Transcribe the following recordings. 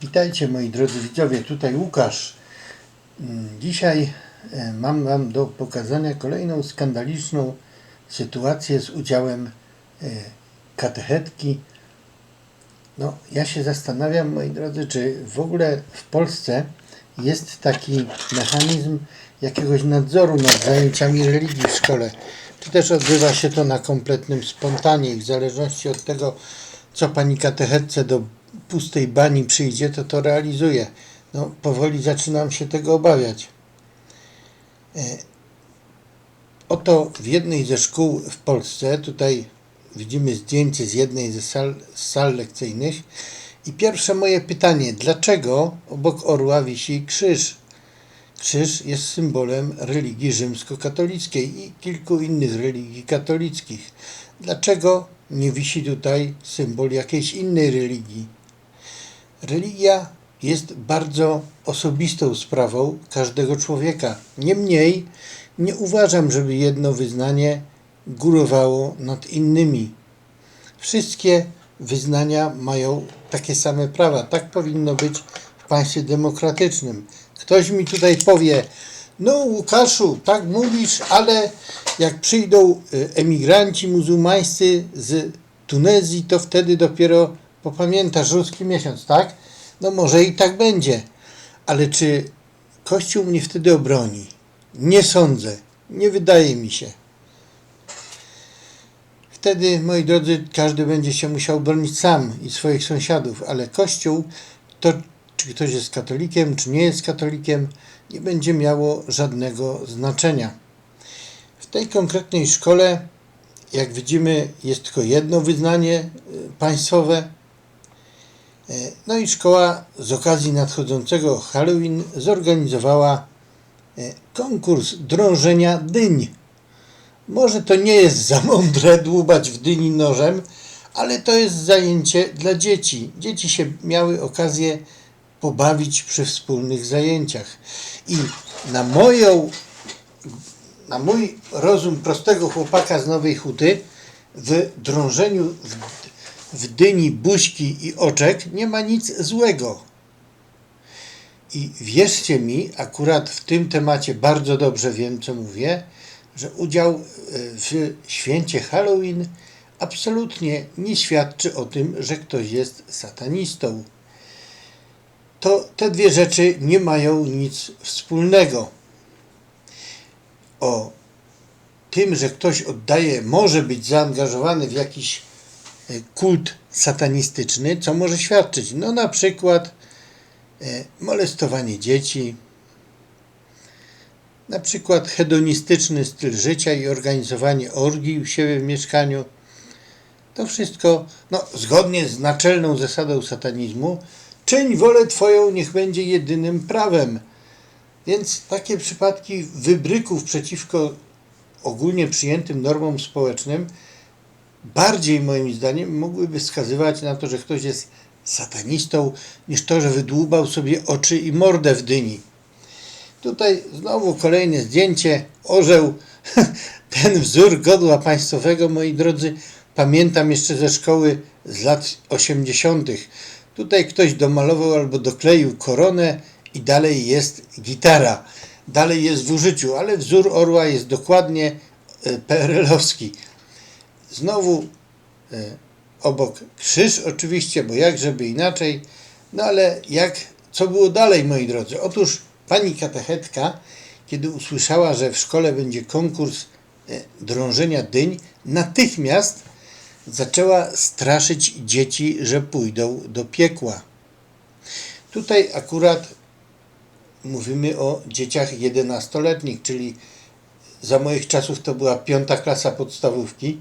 Witajcie moi drodzy widzowie, tutaj Łukasz. Mm, Dzisiaj e, mam Wam do pokazania kolejną skandaliczną sytuację z udziałem e, katechetki. No, ja się zastanawiam, moi drodzy, czy w ogóle w Polsce jest taki mechanizm jakiegoś nadzoru nad zajęciami religii w szkole. Czy też odbywa się to na kompletnym spontanie i w zależności od tego, co pani katechetce do pustej bani przyjdzie, to to realizuje. No, powoli zaczynam się tego obawiać. E, Oto w jednej ze szkół w Polsce, tutaj widzimy zdjęcie z jednej ze sal, sal lekcyjnych i pierwsze moje pytanie, dlaczego obok orła wisi krzyż? Krzyż jest symbolem religii rzymskokatolickiej i kilku innych religii katolickich. Dlaczego nie wisi tutaj symbol jakiejś innej religii? Religia jest bardzo osobistą sprawą każdego człowieka. Niemniej nie uważam, żeby jedno wyznanie górowało nad innymi. Wszystkie wyznania mają takie same prawa. Tak powinno być w państwie demokratycznym. Ktoś mi tutaj powie, no Łukaszu, tak mówisz, ale jak przyjdą y, emigranci muzułmańscy z Tunezji, to wtedy dopiero popamiętasz ruski miesiąc, tak? No może i tak będzie, ale czy Kościół mnie wtedy obroni? Nie sądzę, nie wydaje mi się. Wtedy, moi drodzy, każdy będzie się musiał bronić sam i swoich sąsiadów, ale Kościół, to czy ktoś jest katolikiem, czy nie jest katolikiem, nie będzie miało żadnego znaczenia. W tej konkretnej szkole, jak widzimy, jest tylko jedno wyznanie y, państwowe. E, No i szkoła z okazji nadchodzącego Halloween zorganizowała e, konkurs drążenia dyń. Może to nie jest za mądre dłubać w dyni nożem, ale to jest zajęcie dla dzieci. Dzieci się miały okazję pobawić przy wspólnych zajęciach. I na moją, na mój rozum prostego chłopaka z Nowej Huty w drążeniu w, w dyni buźki i oczek nie ma nic złego. I wierzcie mi, akurat w tym temacie bardzo dobrze wiem, co mówię, że udział e, w święcie Halloween absolutnie nie świadczy o tym, że ktoś jest satanistą. To te dwie rzeczy nie mają nic wspólnego. O tym, że ktoś oddaje, może być zaangażowany w jakiś kult satanistyczny, co może świadczyć? No na przykład e, molestowanie dzieci, na przykład hedonistyczny styl życia i organizowanie orgii u siebie w mieszkaniu. To wszystko, no, zgodnie z naczelną zasadą satanizmu, czyń wolę Twoją, niech będzie jedynym prawem. Więc takie przypadki wybryków przeciwko ogólnie przyjętym normom społecznym bardziej moim zdaniem mogłyby wskazywać na to, że ktoś jest satanistą, niż to, że wydłubał sobie oczy i mordę w dyni. Tutaj znowu kolejne zdjęcie, orzeł, ten wzór godła państwowego, moi drodzy, pamiętam jeszcze ze szkoły z lat 80. Tutaj ktoś domalował albo dokleił koronę i dalej jest gitara, dalej jest w użyciu, ale wzór orła jest dokładnie e, PRL-owski. Znowu e, obok krzyż oczywiście, bo jak żeby inaczej, no ale jak, co było dalej, moi drodzy? Otóż pani katechetka, kiedy usłyszała, że w szkole będzie konkurs e, drążenia dyń, natychmiast zaczęła straszyć dzieci, że pójdą do piekła. Tutaj akurat mówimy o dzieciach 11-letnich, czyli za moich czasów to była piąta klasa podstawówki.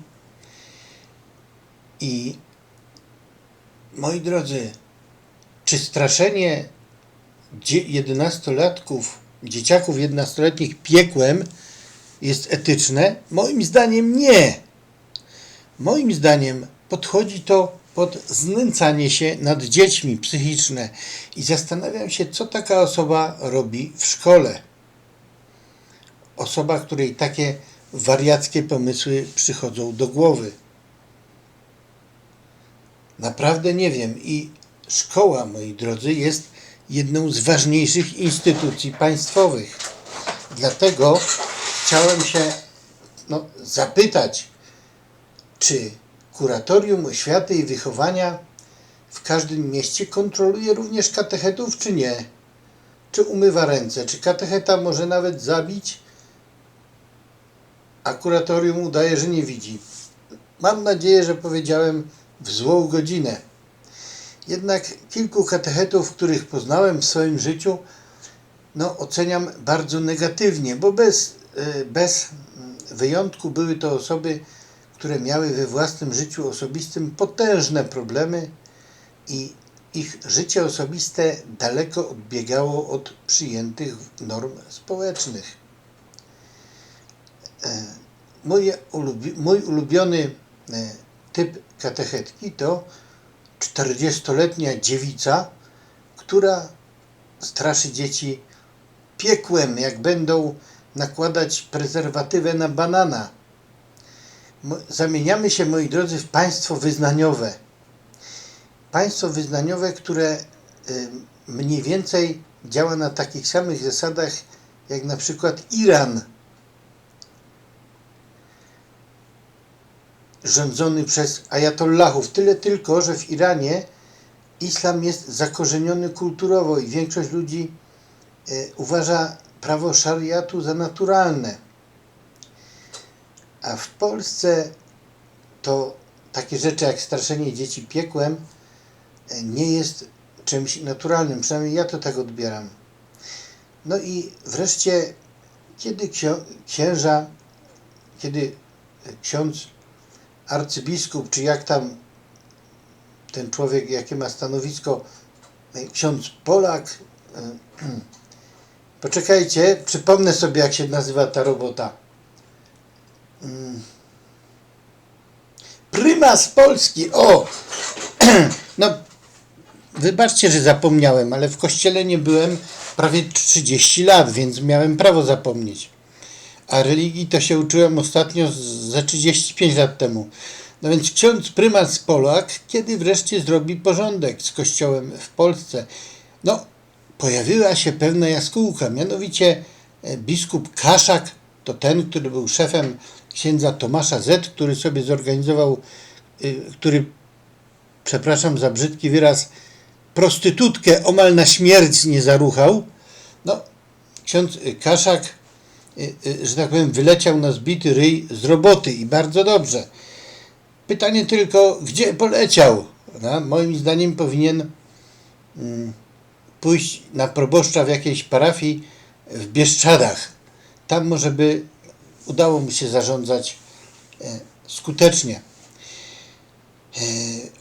I moi drodzy, czy straszenie 11-latków, dzieciaków 11-letnich piekłem jest etyczne? Moim zdaniem nie. Moim zdaniem podchodzi to pod znęcanie się nad dziećmi psychiczne i zastanawiam się, co taka osoba robi w szkole. Osoba, której takie wariackie pomysły przychodzą do głowy. Naprawdę nie wiem i szkoła, moi drodzy, jest jedną z ważniejszych instytucji państwowych. Dlatego chciałem się no, zapytać, czy kuratorium oświaty i wychowania w każdym mieście kontroluje również katechetów, czy nie? Czy umywa ręce? Czy katecheta może nawet zabić, a kuratorium udaje, że nie widzi? Mam nadzieję, że powiedziałem w złą godzinę. Jednak kilku katechetów, których poznałem w swoim życiu, no, oceniam bardzo negatywnie, bo bez, y, bez mm, wyjątku były to osoby, które miały we własnym życiu osobistym potężne problemy i ich życie osobiste daleko odbiegało od przyjętych norm społecznych. E, ulubi, mój ulubiony e, typ katechetki to 40-letnia dziewica, która straszy dzieci piekłem, jak będą nakładać prezerwatywę na banana. Zamieniamy się, moi drodzy, w państwo wyznaniowe. Państwo wyznaniowe, które mniej więcej działa na takich samych zasadach jak na przykład Iran, rządzony przez ajatollahów. Tyle tylko, że w Iranie islam jest zakorzeniony kulturowo i większość ludzi y, uważa prawo szariatu za naturalne. A w Polsce to takie rzeczy jak straszenie dzieci piekłem e, nie jest czymś naturalnym. Przynajmniej ja to tak odbieram. No i wreszcie, kiedy księża, kiedy ksiądz arcybiskup, czy jak tam ten człowiek, jakie ma stanowisko, e, ksiądz Polak, e, poczekajcie, przypomnę sobie, jak się nazywa ta robota. Mm. Prymas Polski, o! No, wybaczcie, że zapomniałem, ale w kościele nie byłem prawie 30 lat, więc miałem prawo zapomnieć. A religii to się uczyłem ostatnio ze 35 lat temu. No więc ksiądz prymas Polak, kiedy wreszcie zrobi porządek z kościołem w Polsce? No, pojawiła się pewna jaskółka, mianowicie e, biskup Kaszak, to ten, który był szefem księdza Tomasza Z, który sobie zorganizował, y, który, przepraszam za brzydki wyraz, prostytutkę omal na śmierć nie zaruchał. No, ksiądz y, Kaszak, że tak powiem, wyleciał na zbity ryj z roboty i bardzo dobrze. Pytanie tylko, gdzie poleciał? No, moim zdaniem powinien mm, pójść na proboszcza w jakiejś parafii w Bieszczadach. Tam może by udało mu się zarządzać e, skutecznie. E,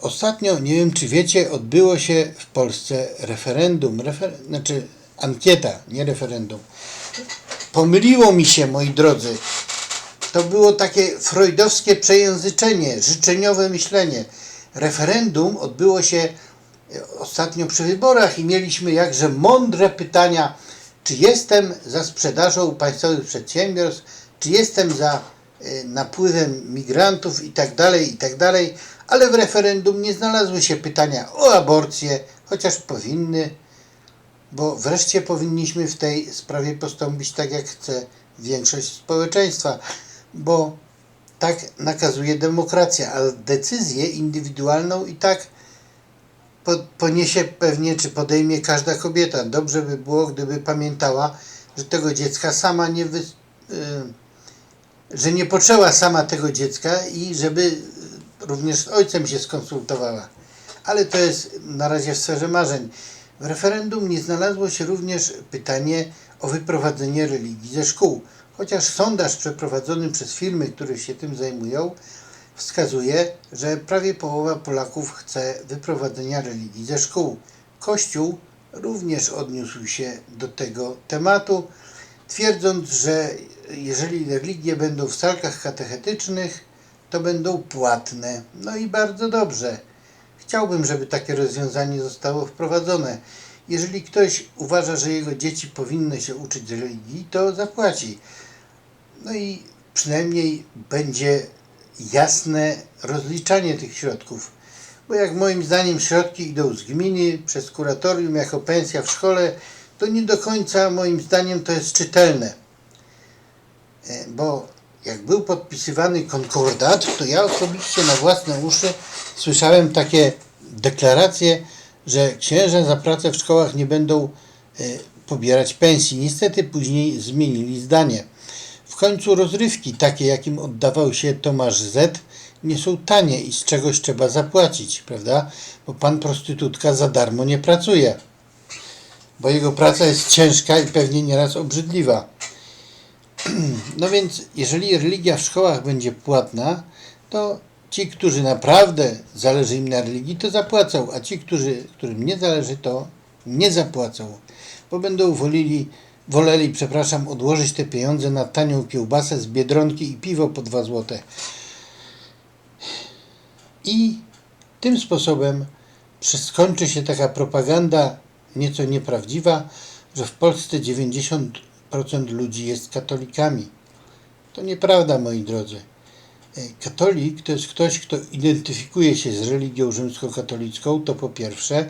Ostatnio, nie wiem czy wiecie, odbyło się w Polsce referendum, refer, znaczy ankieta, nie referendum. Pomyliło mi się, moi drodzy. To było takie freudowskie przejęzyczenie, życzeniowe myślenie. Referendum odbyło się e, ostatnio przy wyborach i mieliśmy jakże mądre pytania, czy jestem za sprzedażą państwowych przedsiębiorstw, czy jestem za e, napływem migrantów i tak dalej, i tak dalej, ale w referendum nie znalazły się pytania o aborcję, chociaż powinny, bo wreszcie powinniśmy w tej sprawie postąpić tak, jak chce większość społeczeństwa, bo tak nakazuje demokracja, a decyzję indywidualną i tak po- poniesie pewnie, czy podejmie każda kobieta. Dobrze by było, gdyby pamiętała, że tego dziecka sama nie wy... y, że nie poczęła sama tego dziecka i żeby również z ojcem się skonsultowała. Ale to jest na razie w sferze marzeń. W referendum nie znalazło się również pytanie o wyprowadzenie religii ze szkół. Chociaż sondaż przeprowadzony przez firmy, które się tym zajmują, wskazuje, że prawie połowa Polaków chce wyprowadzenia religii ze szkół. Kościół również odniósł się do tego tematu, twierdząc, że jeżeli religie będą w salkach katechetycznych, to będą płatne. No i bardzo dobrze. Chciałbym, żeby takie rozwiązanie zostało wprowadzone. Jeżeli ktoś uważa, że jego dzieci powinny się uczyć religii, to zapłaci. No i przynajmniej będzie jasne rozliczanie tych środków. Bo jak moim zdaniem środki idą z gminy przez kuratorium jako pensja w szkole, to nie do końca moim zdaniem to jest czytelne. E, Bo jak był podpisywany konkordat, to ja osobiście na własne uszy słyszałem takie deklaracje, że księża za pracę w szkołach nie będą e, pobierać pensji. Niestety później zmienili zdanie. W końcu rozrywki, takie jakim oddawał się Tomasz Z, nie są tanie i z czegoś trzeba zapłacić, prawda? Bo pan prostytutka za darmo nie pracuje. Bo jego praca jest ciężka i pewnie nieraz obrzydliwa. No więc, jeżeli religia w szkołach będzie płatna, to ci, którzy naprawdę zależy im na religii, to zapłacą, a ci, którzy, którym nie zależy, to nie zapłacą, bo będą woleli, woleli, przepraszam, odłożyć te pieniądze na tanią kiełbasę z Biedronki i piwo po 2 złote. I tym sposobem skończy się taka propaganda nieco nieprawdziwa, że w Polsce 90% ludzi jest katolikami. To nieprawda, moi drodzy. E, Katolik to jest ktoś, kto identyfikuje się z religią rzymskokatolicką, to po pierwsze.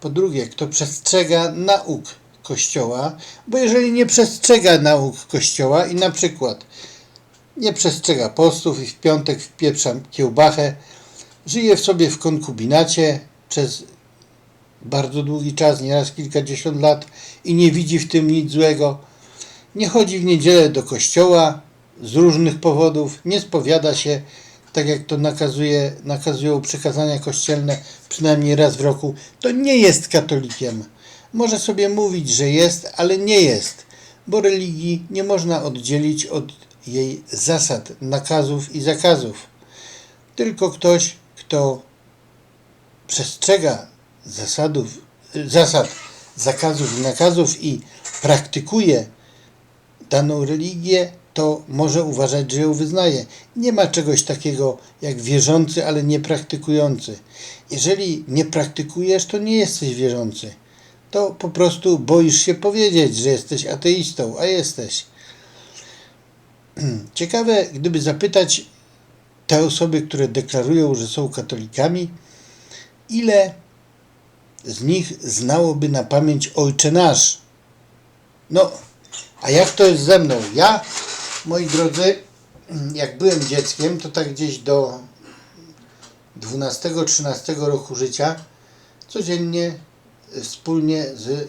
Po drugie, kto przestrzega nauk Kościoła, bo jeżeli nie przestrzega nauk Kościoła i na przykład nie przestrzega postów i w piątek wpieprza kiełbachę, żyje w sobie w konkubinacie przez bardzo długi czas, nieraz kilkadziesiąt lat i nie widzi w tym nic złego, nie chodzi w niedzielę do kościoła z różnych powodów, nie spowiada się, tak jak to nakazuje, nakazują przykazania kościelne przynajmniej raz w roku, to nie jest katolikiem. Może sobie mówić, że jest, ale nie jest, bo religii nie można oddzielić od jej zasad, nakazów i zakazów. Tylko ktoś, kto przestrzega zasadów, zasad, zakazów i nakazów i praktykuje daną religię, to może uważać, że ją wyznaje. Nie ma czegoś takiego jak wierzący, ale nie praktykujący. Jeżeli nie praktykujesz, to nie jesteś wierzący. To po prostu boisz się powiedzieć, że jesteś ateistą, a jesteś. Ciekawe, gdyby zapytać te osoby, które deklarują, że są katolikami, ile z nich znałoby na pamięć Ojcze Nasz. No, a jak to jest ze mną? Ja, moi drodzy, jak byłem dzieckiem, to tak gdzieś do 12-13 roku życia codziennie wspólnie z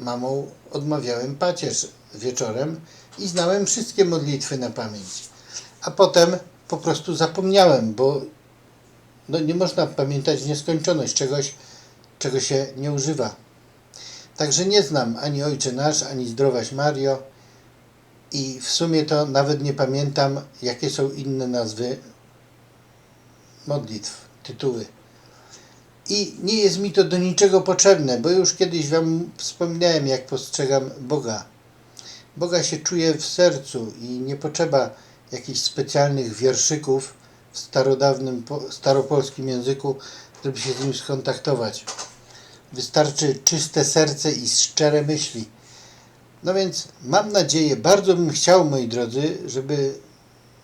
mamą odmawiałem pacierz wieczorem i znałem wszystkie modlitwy na pamięć. A potem po prostu zapomniałem, bo no nie można pamiętać nieskończoność czegoś, czego się nie używa. Także nie znam ani Ojcze Nasz, ani Zdrowaś Mario i w sumie to nawet nie pamiętam, jakie są inne nazwy modlitw, tytuły. I nie jest mi to do niczego potrzebne, bo już kiedyś Wam wspominałem, jak postrzegam Boga. Boga się czuje w sercu i nie potrzeba jakichś specjalnych wierszyków w starodawnym, po- staropolskim języku, żeby się z nim skontaktować. Wystarczy czyste serce i szczere myśli. No więc mam nadzieję, bardzo bym chciał, moi drodzy, żeby,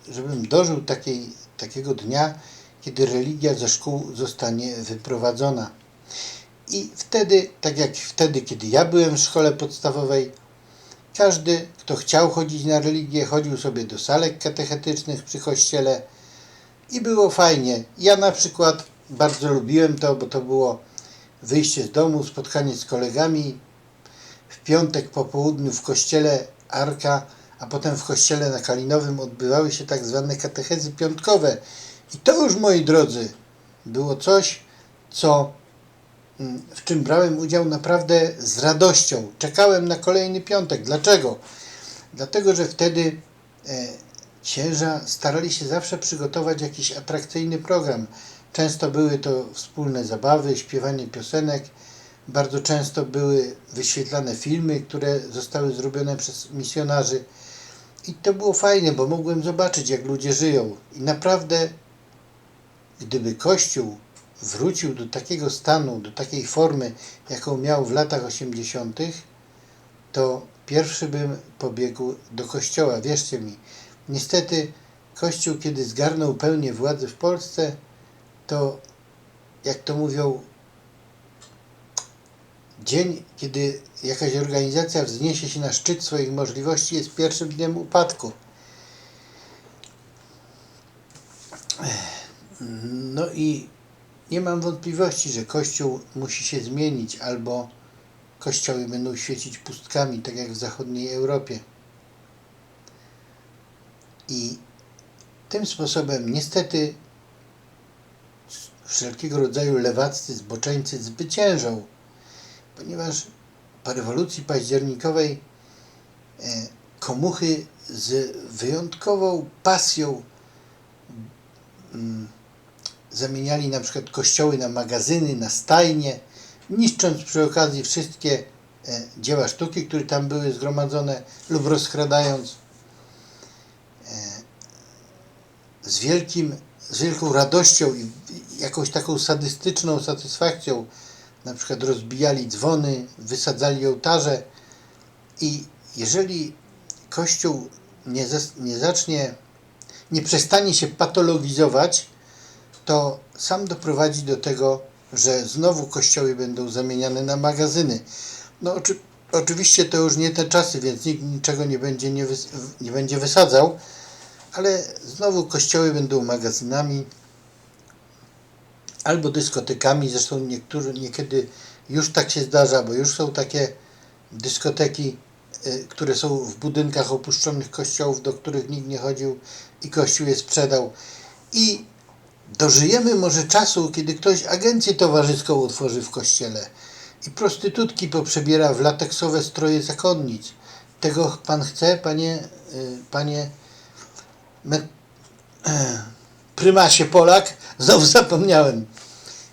żebym dożył takiej, takiego dnia, kiedy religia ze szkół zostanie wyprowadzona. I wtedy, tak jak wtedy, kiedy ja byłem w szkole podstawowej, każdy, kto chciał chodzić na religię, chodził sobie do salek katechetycznych przy kościele i było fajnie. Ja na przykład bardzo lubiłem to, bo to było wyjście z domu, spotkanie z kolegami, w piątek po południu w kościele Arka, a potem w kościele na Kalinowym odbywały się tak zwane katechezy piątkowe. I to już, moi drodzy, było coś, co mm, w czym brałem udział naprawdę z radością. Czekałem na kolejny piątek. Dlaczego? Dlatego, że wtedy e, księża starali się zawsze przygotować jakiś atrakcyjny program. Często były to wspólne zabawy, śpiewanie piosenek. Bardzo często były wyświetlane filmy, które zostały zrobione przez misjonarzy. I to było fajne, bo mogłem zobaczyć, jak ludzie żyją. I naprawdę, gdyby Kościół wrócił do takiego stanu, do takiej formy, jaką miał w latach 80., to pierwszy bym pobiegł do kościoła. Wierzcie mi, niestety Kościół, kiedy zgarnął pełnię władzy w Polsce, to jak to mówią, dzień, kiedy jakaś organizacja wzniesie się na szczyt swoich możliwości, jest pierwszym dniem upadku. No i nie mam wątpliwości, że Kościół musi się zmienić, albo kościoły będą świecić pustkami, tak jak w zachodniej Europie. I tym sposobem niestety wszelkiego rodzaju lewaccy, zboczeńcy zwyciężą, ponieważ po rewolucji październikowej e, komuchy z wyjątkową pasją mm, zamieniali na przykład kościoły na magazyny, na stajnie, niszcząc przy okazji wszystkie e, dzieła sztuki, które tam były zgromadzone lub rozkradając. E, z wielkim, z wielką radością i i jakąś taką sadystyczną satysfakcją na przykład rozbijali dzwony, wysadzali ołtarze i jeżeli Kościół nie, nie zacznie, nie przestanie się patologizować, to sam doprowadzi do tego, że znowu kościoły będą zamieniane na magazyny. No oczy, oczywiście to już nie te czasy, więc nikt niczego nie będzie, nie, nie będzie wysadzał, ale znowu kościoły będą magazynami albo dyskotekami, zresztą niektórzy, niekiedy już tak się zdarza, bo już są takie dyskoteki, y, które są w budynkach opuszczonych kościołów, do których nikt nie chodził i kościół je sprzedał. I dożyjemy może czasu, kiedy ktoś agencję towarzyską utworzy w kościele i prostytutki poprzebiera w lateksowe stroje zakonnic. Tego pan chce, panie, y, panie me, prymasie Polak? Znowu zapomniałem.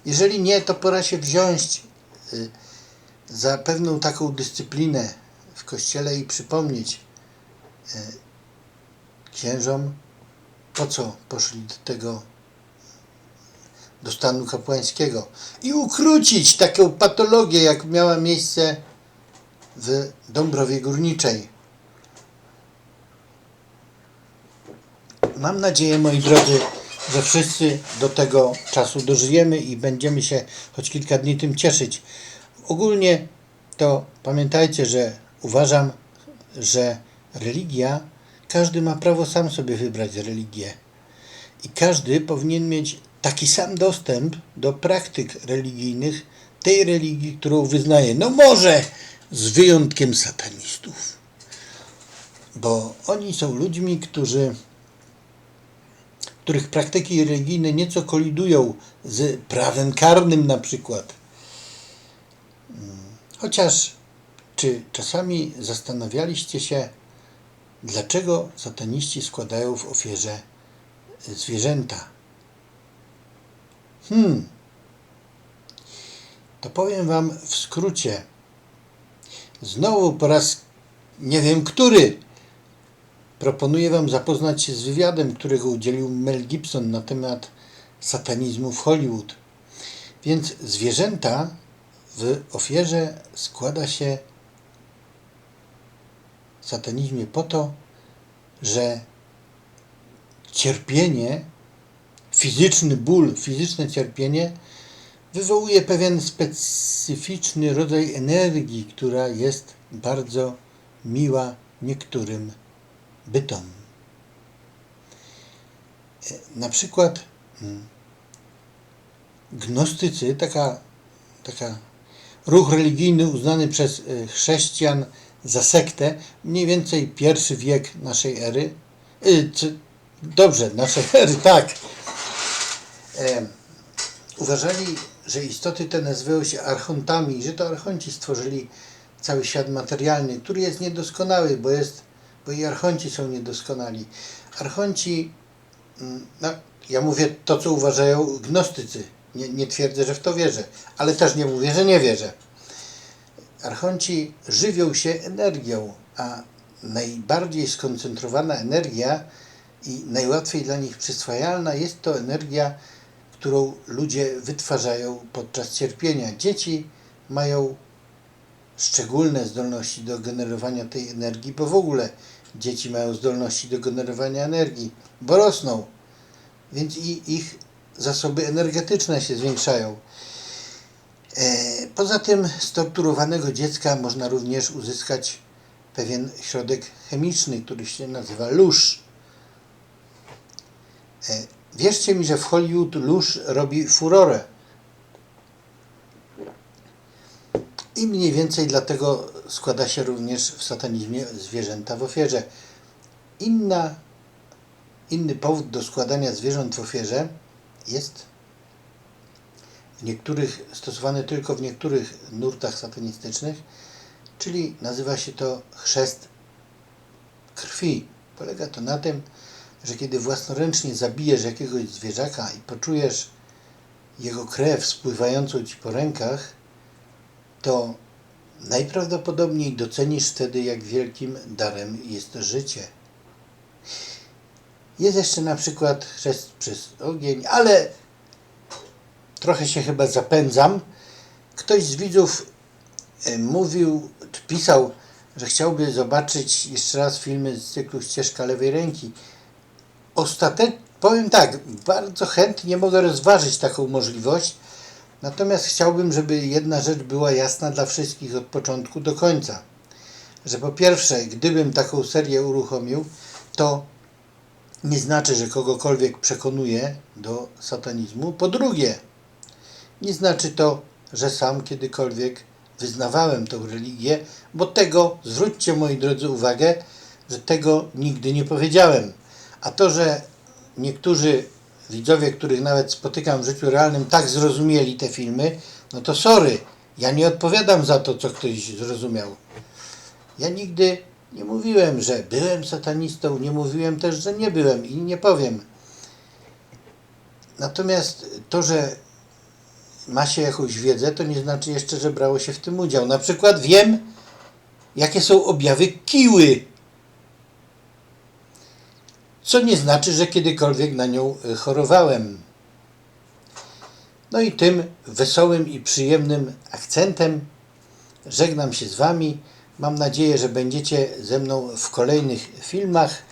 Jeżeli nie, to pora się wziąć y, za pewną taką dyscyplinę w kościele i przypomnieć y, księżom, po co poszli do tego, do stanu kapłańskiego i ukrócić taką patologię, jak miała miejsce w Dąbrowie Górniczej. Mam nadzieję, moi drodzy, że wszyscy do tego czasu dożyjemy i będziemy się choć kilka dni tym cieszyć. Ogólnie to pamiętajcie, że uważam, że religia, każdy ma prawo sam sobie wybrać religię. I każdy powinien mieć taki sam dostęp do praktyk religijnych tej religii, którą wyznaje. No może z wyjątkiem satanistów. Bo oni są ludźmi, którzy których praktyki religijne nieco kolidują z prawem karnym na przykład. Mm, Chociaż czy czasami zastanawialiście się, dlaczego sataniści składają w ofierze zwierzęta? Hmm. To powiem Wam w skrócie. Znowu po raz nie wiem który Proponuję Wam zapoznać się z wywiadem, którego udzielił Mel Gibson na temat satanizmu w Hollywood. Więc zwierzęta w ofierze składa się w satanizmie po to, że cierpienie, fizyczny ból, fizyczne cierpienie wywołuje pewien specyficzny rodzaj energii, która jest bardzo miła niektórym bytom. E, Na przykład mm, gnostycy, taka, taka ruch religijny uznany przez e, chrześcijan za sektę, mniej więcej pierwszy wiek naszej ery. Czy- Dobrze, naszej ery, tak. E, uważali, że istoty te nazywają się archontami i że to archonci stworzyli cały świat materialny, który jest niedoskonały, bo jest bo i archonci są niedoskonali. Archonci, mm, no, ja mówię to, co uważają gnostycy. Nie, nie twierdzę, że w to wierzę, ale też nie mówię, że nie wierzę. Archonci żywią się energią, a najbardziej skoncentrowana energia i najłatwiej dla nich przyswajalna jest to energia, którą ludzie wytwarzają podczas cierpienia. Dzieci mają szczególne zdolności do generowania tej energii, bo w ogóle dzieci mają zdolności do generowania energii, bo rosną. Więc ich zasoby energetyczne się zwiększają. E, Poza tym z torturowanego dziecka można również uzyskać pewien środek chemiczny, który się nazywa lusz. E, Wierzcie mi, że w Hollywood lusz robi furorę. I mniej więcej dlatego składa się również w satanizmie zwierzęta w ofierze. Inna, inny powód do składania zwierząt w ofierze jest w niektórych, stosowany tylko w niektórych nurtach satanistycznych, czyli nazywa się to chrzest krwi. Polega to na tym, że kiedy własnoręcznie zabijesz jakiegoś zwierzaka i poczujesz jego krew spływającą ci po rękach, to najprawdopodobniej docenisz wtedy, jak wielkim darem jest życie. Jest jeszcze na przykład chrzest przez ogień, ale trochę się chyba zapędzam. Ktoś z widzów e, mówił, pisał, że chciałby zobaczyć jeszcze raz filmy z cyklu Ścieżka lewej ręki. Ostatecznie, powiem tak, bardzo chętnie mogę rozważyć taką możliwość, natomiast chciałbym, żeby jedna rzecz była jasna dla wszystkich od początku do końca. Że po pierwsze, gdybym taką serię uruchomił, to nie znaczy, że kogokolwiek przekonuje do satanizmu. Po drugie, nie znaczy to, że sam kiedykolwiek wyznawałem tą religię, bo tego, zwróćcie moi drodzy uwagę, że tego nigdy nie powiedziałem. A to, że niektórzy widzowie, których nawet spotykam w życiu realnym, tak zrozumieli te filmy, no to sorry, ja nie odpowiadam za to, co ktoś zrozumiał. Ja nigdy nie mówiłem, że byłem satanistą, nie mówiłem też, że nie byłem i nie powiem. Natomiast to, że ma się jakąś wiedzę, to nie znaczy jeszcze, że brało się w tym udział. Na przykład wiem, jakie są objawy kiły. Co nie znaczy, że kiedykolwiek na nią y, chorowałem. No i tym wesołym i przyjemnym akcentem żegnam się z Wami. Mam nadzieję, że będziecie ze mną w kolejnych filmach,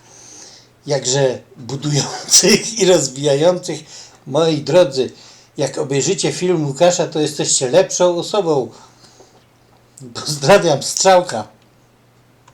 jakże budujących i rozwijających. Moi drodzy, jak obejrzycie film Łukasza, to jesteście lepszą osobą. Pozdrawiam, strzałka.